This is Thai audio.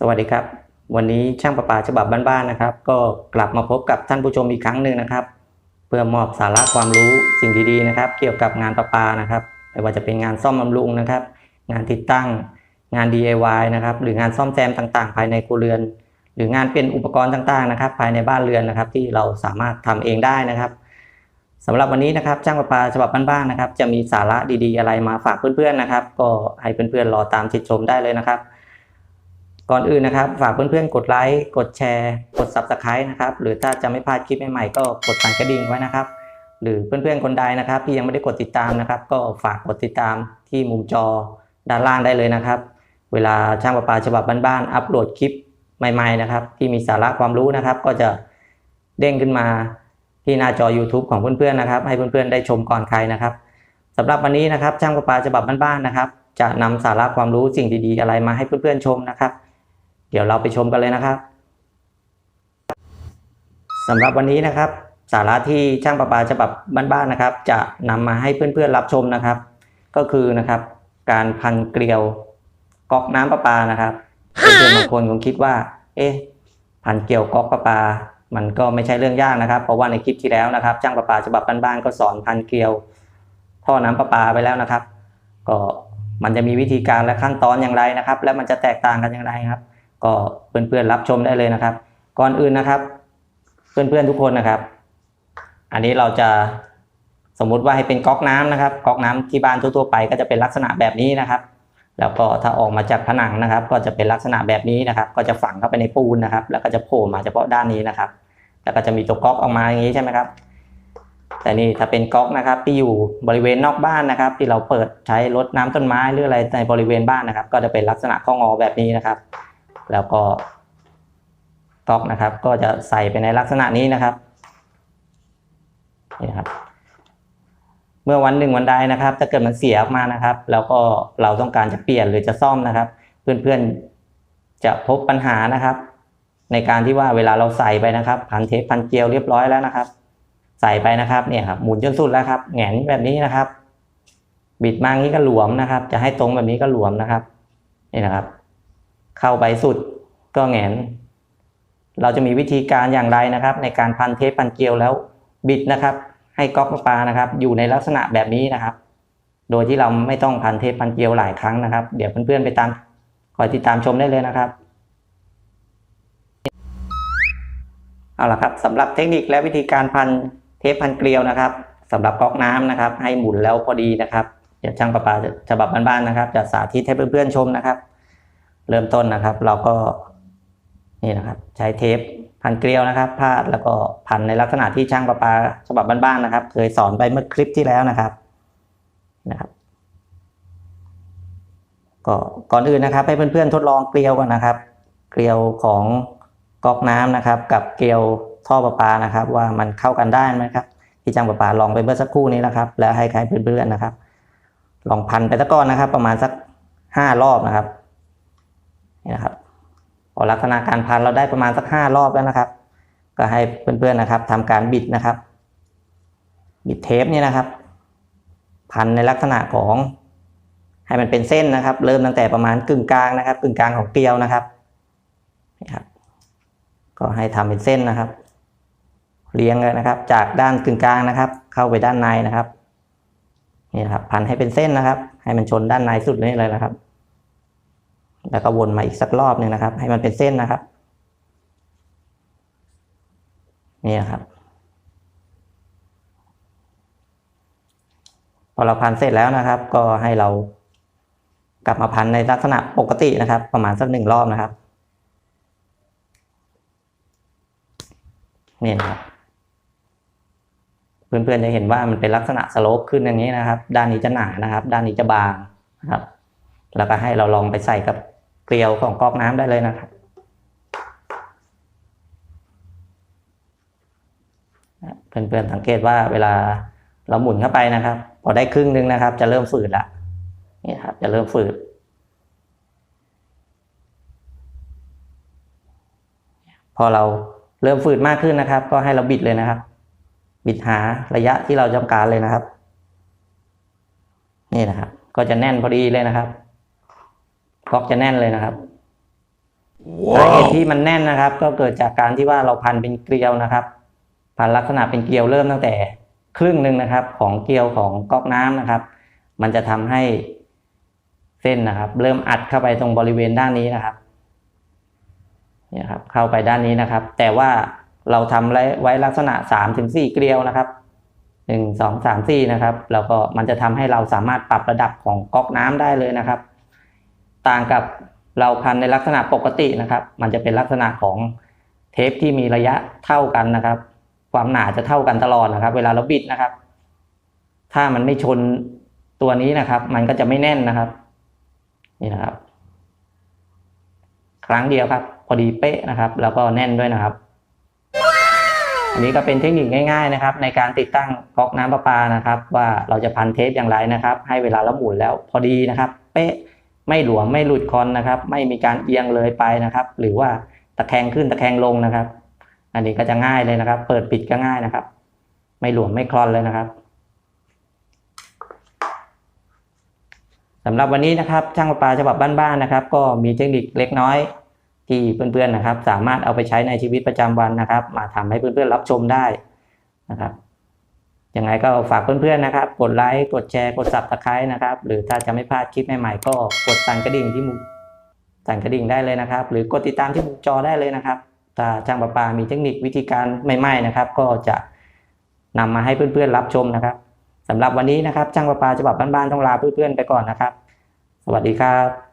สวัสดีครับ วันนี้ช่างประปาฉบับบ้านๆนะครับ ก็กลับมาพบกับท่านผู้ชมอีกครั้งหนึ่งนะครับ เพื่อมอบสาระความรู้สิ่งดีๆนะครับ เกี่ยวกับงานประปานะครับไม่ว่าจะเป็นงานซ่อมบำรุงนะครับ งานติดตั้งงาน DIY นะครับ หรืองานซ่อมแซมต่างๆ ภายในครัวเรือน หรืองานเป็นอุปกรณ์ต่างๆนะครับ ภายในบ้านเรือนนะครับ ที่เราสามารถทำเองได้นะครับสำหรับวันนี้นะครับช่างประปาฉบับบ้านๆนะครับ จะมีสาระดีๆ อะไรมาฝากเพื่อนๆนะครับ ก็ให้เพื่อนๆรอตามติดชมได้เลยนะครับ ก่อนอื่นนะครับ ฝากเพื่อนๆ กดไลค์ กดแชร์ กด Subscribe นะครับ หรือถ้าจะไม่พลาดคลิปใหม่ๆ ก็กดสั่นกระดิ่งไว้นะครับ หรือเพื่อนๆ คนใดนะครับ ที่ยังไม่ได้กดติดตามนะครับ ก็ฝากกดติดตามที่มุมจอด้านล่างได้เลยนะครับ เวลาช่างประปาฉบับบ้านๆ อัปโหลดคลิปใหม่ๆ นะครับ ที่มีสาระความรู้นะครับ ก็จะเด้งขึ้นมาที่หน้าจอ YouTube ของเพื่อนๆ นะครับ ให้เพื่อนๆ ได้ชมก่อนใครนะครับสำหรับวันนี้นะครับ ช่างประปาฉบับบ้านๆ นะครับ จะนำสาระความรู้สิ่งดีๆ อะไรมาให้เพื่อนๆ ชมนะครับ เดี๋ยวเราไปชมกันเลยนะครับสำหรับวันนี้นะครับ สาระที่ช่างประปาฉบับบ้านๆนะครับ จะนำมาให้เพื่อนๆรับชมนะครับ ก็คือนะครับ การพันเกลียวก๊อกน้ำประปานะครับเพื่อนๆบางคนคงคิดว่า เอ๊ะพันเกลียวก๊อกประปา มันก็ไม่ใช่เรื่องยากนะครับ เพราะว่าในคลิปที่แล้วนะครับช่างประปาฉบับบ้านๆก็สอนพันเกลียวท่อน้ำประปาไปแล้วนะครับ ก็มันจะมีวิธีการและขั้นตอนอย่างไรนะครับ และมันจะแตกต่างกันอย่างไรครับ ก็เพื่อนๆรับชมได้เลยนะครับ ก่อนอื่นนะครับ เพื่อนๆทุกคนนะครับ อันนี้เราจะสมมุติว่าให้เป็นก๊อกน้ำนะครับก๊อกน้ำที่บ้านทั่วๆไป ก็จะเป็นลักษณะแบบนี้นะครับ แล้วก็ถ้าออกมาจากผนังนะครับ ก็จะเป็นลักษณะแบบนี้นะครับ ก็จะฝังเข้าไปในปูนนะครับ แล้วก็จะโผล่มาเฉพาะด้านนี้นะครับ แล้วก็จะมีตัวก๊อกออกมาอย่างนี้ใช่ไหมครับ แต่นี่ถ้าเป็นก๊อกนะครับที่อยู่บริเวณนอกบ้านนะครับ ที่เราเปิดใช้รดน้ำต้นไม้หรืออะไรในบริเวณบ้านนะครับ ก็จะเป็นลักษณะข้องอแบบนี้นะครับ แล้วก็ก๊อกนะครับ ก็จะใส่ไปในลักษณะนี้นะครับนี่นะครับ เมื่อวันหนึ่งวันใดนะครับ ถ้าเกิดมันเสียออกมานะครับ แล้วก็เราต้องการจะเปลี่ยนหรือจะซ่อมนะครับ เพื่อนๆจะพบปัญหานะครับ ในการที่ว่าเวลาเราใส่ไปนะครับพันเทปพันเกลียวเรียบร้อยแล้วนะครับ ใส่ไปนะครับเนี่ยครับหมุนจนสุดแล้วครับแหงนแบบนี้นะครับ บิดมางี้ก็หลวมนะครับ จะให้ตรงแบบนี้ก็หลวมนะครับนี่นะครับ เข้าไปสุดก็แงน เราจะมีวิธีการอย่างไรนะครับ ในการพันเทปพันเกลียวแล้วบิดนะครับ ให้ก๊อกประปานะครับ อยู่ในลักษณะแบบนี้นะครับ โดยที่เราไม่ต้องพันเทปพันเกลียวหลายครั้งนะครับ เดี๋ยวเพื่อนๆไปตามคอยติดตามชมได้เลยนะครับเอาละครับสำหรับเทคนิคและวิธีการพันเทปพันเกลียวนะครับสำหรับก๊อกน้ำนะครับ ให้หมุนแล้วพอดีนะครับเดี๋ยวช่างประปาฉบับบ้านๆนะครับจะสาธิตให้เพื่อนๆชมนะครับ เริ่มต้นนะครับ เราก็นี่นะครับใช้เทปพันเกลียวนะครับพาดแล้วก็พันในลักษณะที่ช่างประปาฉบับบ้านๆนะครับ เคยสอนไปเมื่อคลิปที่แล้วนะครับนะครับก็ก่อนอื่นนะครับ ให้เพื่อนๆทดลองเกลียวกันนะครับ เกลียวของก๊อกน้ำนะครับ กับเกลียวท่อประปานะครับ ว่ามันเข้ากันได้ไหมครับ ที่ช่างประปาลองไปเมื่อสักครู่นี้นะครับ แล้วให้ใครเพื่อนๆนะครับ ลองพันไปสักก้อนนะครับ ประมาณสักห้ารอบนะครับ นี่นะครับอลักษณะการพันเราได้ประมาณสักห้ารอบแล้วนะครับ ก็ให้เพื่อนๆนะครับทำการบิดนะครับ บิดเทปนี่นะครับ พันในลักษณะของให้มันเป็นเส้นนะครับ เริ่มตั้งแต่ประมาณกึ่งกลางนะครับ กึ่งกลางของเกลียวนะครับนี่ครับ ก็ให้ทำเป็นเส้นนะครับเรียงเลยนะครับ จากด้านกึ่งกลางนะครับ เข้าไปด้านในนะครับนี่นะครับ พันให้เป็นเส้นนะครับ ให้มันชนด้านในสุดนี่เลยนะครับ แล้วก็วนมาอีกสักรอบหนึ่งนะครับ ให้มันเป็นเส้นนะครับ นี่นะครับ พอเราพันเสร็จแล้วนะครับ ก็ให้เรากลับมาพันในลักษณะปกตินะครับ ประมาณสักหนึ่งรอบนะครับนี่นะครับเพื่อนๆจะเห็นว่ามันเป็นลักษณะสโลปขึ้นอย่างนี้นะครับ ด้านนี้จะหนานะครับ ด้านนี้จะบางนะครับ แล้วก็ให้เราลองไปใส่กับ เกลียวของก๊อกน้ำได้เลยนะครับเพื่อนๆสังเกตว่าเวลาเราหมุนเข้าไปนะครับ พอได้ครึ่งหนึงนะครับ จะเริ่มฝืดละนี่ครับ จะเริ่มฝืดพอเราเริ่มฝืดมากขึ้นนะครับ ก็ให้เราบิดเลยนะครับ บิดหาระยะที่เราต้องการเลยนะครับ นี่นะครับ ก็จะแน่นพอดีเลยนะครับ ก๊อกจะแน่นเลยนะครับสาเหตุที่มันแน่นนะครับ ก็เกิดจากการที่ว่าเราพันเป็นเกลียวนะครับ พันลักษณะเป็นเกลียวเริ่มตั้งแต่ครึ่งหนึ่งนะครับ ของเกลียวของก๊อกน้ำนะครับ มันจะทำให้เส้นนะครับ เริ่มอัดเข้าไปตรงบริเวณด้านนี้นะครับเนี่ยครับ เข้าไปด้านนี้นะครับ แต่ว่าเราทำไว้ไว้ลักษณะสามถึงสี่เกลียวนะครับหนึ่งสองสามสี่นะครับ แล้วก็มันจะทำให้เราสามารถปรับระดับของก๊อกน้ำได้เลยนะครับ ต่างกับเราพันในลักษณะปกตินะครับ มันจะเป็นลักษณะของเทปที่มีระยะเท่ากันนะครับ ความหนาจะเท่ากันตลอดนะครับ เวลาเราบิดนะครับ ถ้ามันไม่ชนตัวนี้นะครับ มันก็จะไม่แน่นนะครับ นี่นะครับ ครั้งเดียวครับ พอดีเป๊ะนะครับ แล้วก็แน่นด้วยนะครับอันนี้ก็เป็นเทคนิคง่าย ๆนะครับ ในการติดตั้งก๊อกน้ำประปานะครับ ว่าเราจะพันเทปอย่างไรนะครับ ให้เวลาเราหมุนแล้วพอดีนะครับ เป๊ะ ไม่หลวมไม่หลุดคอนนะครับ ไม่มีการเอียงเลยไปนะครับ หรือว่าตะแคงขึ้นตะแคงลงนะครับ อันนี้ก็จะง่ายเลยนะครับ เปิดปิดก็ง่ายนะครับ ไม่หลวมไม่คลอนเลยนะครับสำหรับวันนี้นะครับช่างประปาฉบับบ้านๆนะครับ ก็มีเทคนิคเล็กน้อยที่เพื่อนๆนะครับ สามารถเอาไปใช้ในชีวิตประจำวันนะครับ มาทำให้เพื่อนๆรับชมได้นะครับ ยังไงก็ฝากเพื่อนๆนะครับ กดไลค์ กดแชร์ กด subscribe นะครับ หรือถ้าจะไม่พลาดคลิปใหม่ๆ ก็กดสั่นกระดิ่งที่มุมสั่นกระดิ่งได้เลยนะครับ หรือกดติดตามที่มุมจอได้เลยนะครับ ถ้าช่างประปา มีเทคนิควิธีการใหม่ๆนะครับ ก็จะนำมาให้เพื่อนๆรับชมนะครับสำหรับวันนี้นะครับ ช่างประปาฉบับบ้านๆต้องลาเพื่อนๆไปก่อนนะครับ สวัสดีครับ